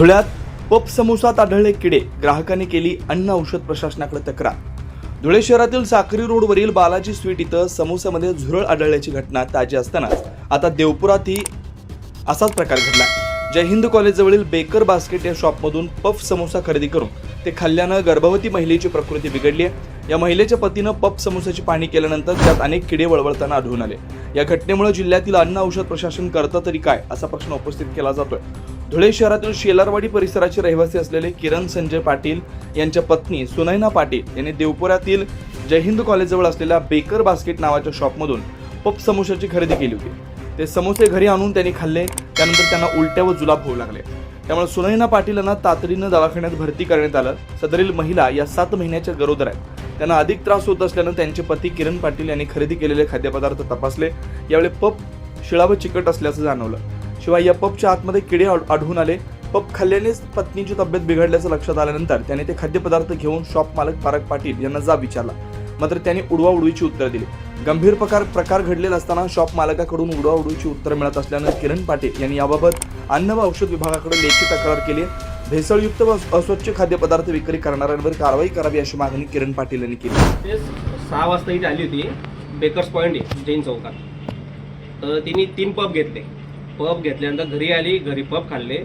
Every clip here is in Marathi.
धुळ्यात पप समोसात आढळले किडे. ग्राहकांनी केली अन्न औषध प्रशासनाकडे तक्रार. धुळे शहरातील साक्री रोडवरील बालाजी स्वीट इथं समोसामध्ये झुरळ आढळल्याची घटना ताजी असतानाच आता देवपुरातही असाच प्रकार घडला. जय हिंद कॉलेजजवळील बेकर बास्केट या शॉपमधून पफ समोसा खरेदी करून ते खाल्ल्यानं गर्भवती महिलेची प्रकृती बिघडली आहे. या महिलेच्या पतीनं पफ समोसाची पाहणी केल्यानंतर त्यात अनेक किडे वळवळताना आढळून आले. या घटनेमुळे जिल्ह्यातील अन्न औषध प्रशासन करतं तरी काय असा प्रश्न उपस्थित केला जातोय. धुळे शहरातील शेलारवाडी परिसराचे रहिवासी असलेले किरण संजय पाटील यांच्या पत्नी सुनैना पाटील यांनी देवपुरातील जय हिंद कॉलेजजवळ असलेल्या बेकर बास्केट नावाच्या शॉपमधून पप समोशाची खरेदी केली होती. ते समोसे घरी आणून त्यांनी खाल्ले त्यानंतर त्यांना उलट्या व जुलाब होऊ लागले. त्यामुळे सुनैना पाटील यांना तातडीनं दवाखान्यात भरती करण्यात आलं. सदरील महिला या सात महिन्याच्या गरोदर आहेत. त्यांना अधिक त्रास होत असल्यानं त्यांचे पती किरण पाटील यांनी खरेदी केलेले खाद्यपदार्थ तपासले. यावेळी पप शिळा व चिकट असल्याचं जाणवलं. शिवाय या पपच्या आतमध्ये किडे आढ- आढळून आले. पप खाल्ल्यानेच पत्नीची तब्येत बिघडल्याचं लक्षात आल्यानंतर त्याने ते खाद्यपदार्थ घेऊन शॉप मालक पारक पाटील यांना जाब विचारला. मात्र त्यांनी उडवा उडवीची उत्तर दिली. गंभीर प्रकार प्रकार घडलेला असताना शॉप मालकाकडून उडवा उडवीची उत्तर मिळत असल्यानं किरण पाटील यांनी याबाबत अन्न व औषध विभागाकडे लेखी तक्रार केली. भेसळयुक्त व अस्वच्छ खाद्यपदार्थ विक्री करणाऱ्यांवर कारवाई करावी अशी मागणी किरण पाटील यांनी केली. सहा वाजता इथे आली होती. बेकर्स पॉईंट जैन चौकात. तर तिने तीन पब घेतले. पप घेतल्यानंतर घरी आली घरी पप खाल्ले.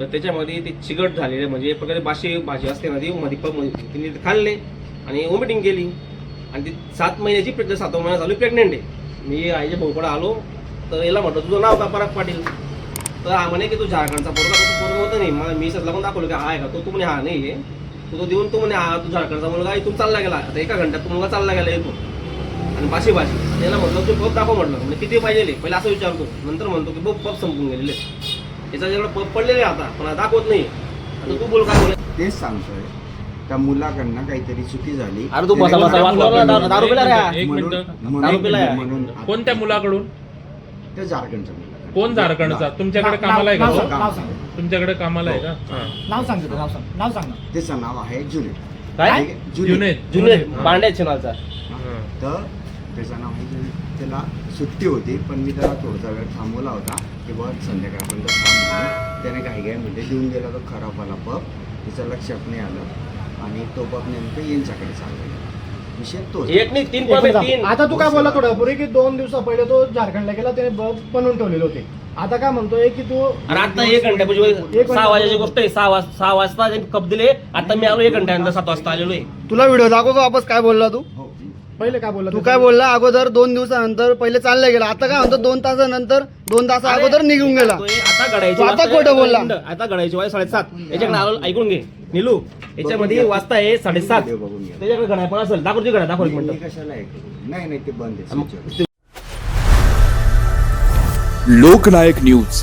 तर त्याच्यामध्ये ते चिकट झालेले म्हणजे एक प्रकारे बाशी भाजी असते ना ती मध्ये पपमध्ये तिने ते खाल्ले आणि वॉमिटिंग केली. आणि ती सात महिन्याची प्रेग्नेंट सातवा महिना झाली प्रेग्नेंट आहे. मी आईच्या भाऊकडे आलो. तर याला म्हटलं तुझं नाव का पराग पाटील? तर हा म्हणे की तू झारखंडचा पोरगा पोरगा होतं नाही? मला मी सजला पण दाखवलं की हा आहे का तो तू म्हणे हा नाही आहे तू तो देऊन तो म्हणे हा तू झारखंडचा मुलगा इथून चालला गेला. आता एका घंट्यात तो मुलगा चालला गेला इथून. आणि बाशी बाशी त्याला म्हटलं तू पप दाखव म्हटलं. म्हणजे किती पाहिजे पहिले असं विचारतो. नंतर म्हणतो की बघ पप संपून गेलेले. याचा जेवढा पप पडलेले आहे आता पण दाखवत नाही आता तू बोल काय बोल तेच सांगतोय. त्या मुलाकडनं काहीतरी चुकी झाली. अरे तू बसा बसा. वाचला दारू दारू पिला रे हा. एक म्हणून- मिनिट. म्हणून- दारू पिलाय. म्हणून कोणत्या मुलाकडून? त्या झारखंडचा मुलगा कोण झारखंडचा? तुमच्याकडे कामाला आहे नाव का सांग, तो? नाव सांग. तुमच्याकडे कामाला आहे का? हो. हा. नाव सांग तुझं, नाव सांग नाव सांग ना. त्याचं नाव आहे जुनेद. काय? जुनेद. जुनेद. जुने हा. पांड्या हा. तर त्याचं नाव आहे त्याला सुट्टी होती पण मी त्याला थोडासा वेळ थांबवला होता की बघ संध्याकाळपर्यंत थांब त्याने काही काय म्हणजे देऊन गेला तो खराब आला पप त्याचं लक्षात नाही आलं. आणि तो पप नेमकं यांच्याकडे चालला विषय तो एक नाही तीन पब आहे तीन. आता तू काय बोलला थोडं? पूर्वी की दोन दिवसा पहिले तो झारखंडला गेला त्याने बब बनवून ठेवलेले होते. आता काय म्हणतोय की तू अरे आता एक घंटा म्हणजे एक सहा वाजेची गोष्ट आहे सहा वाजता सहा वाजता त्यांनी कप दिले आता मी आलो एक घंट्यानंतर सात वाजता आलेलो आहे. तुला व्हिडिओ दाखवतो वापस काय बोलला तू? पहिले काय बोलला तू काय बोलला? अगोदर दोन दिवसानंतर पहिले चालला गेला. आता काय म्हणतो दोन तासानंतर दोन तास अगोदर निघून गेला. तो आता घडायची तू आता वाजता खोटं बोलला. आता घडायची वाज साडेसात. याच्याकडे आलो ऐकून घे. निलू याच्यामध्ये वाजता आहे साडेसात. त्याच्याकडे घड्याळ पण असेल. दाखव दाखव एक मिनिट. कशाला ऐकू नाही नाही ते बंद आहे. मग. लोकनायक न्यूज.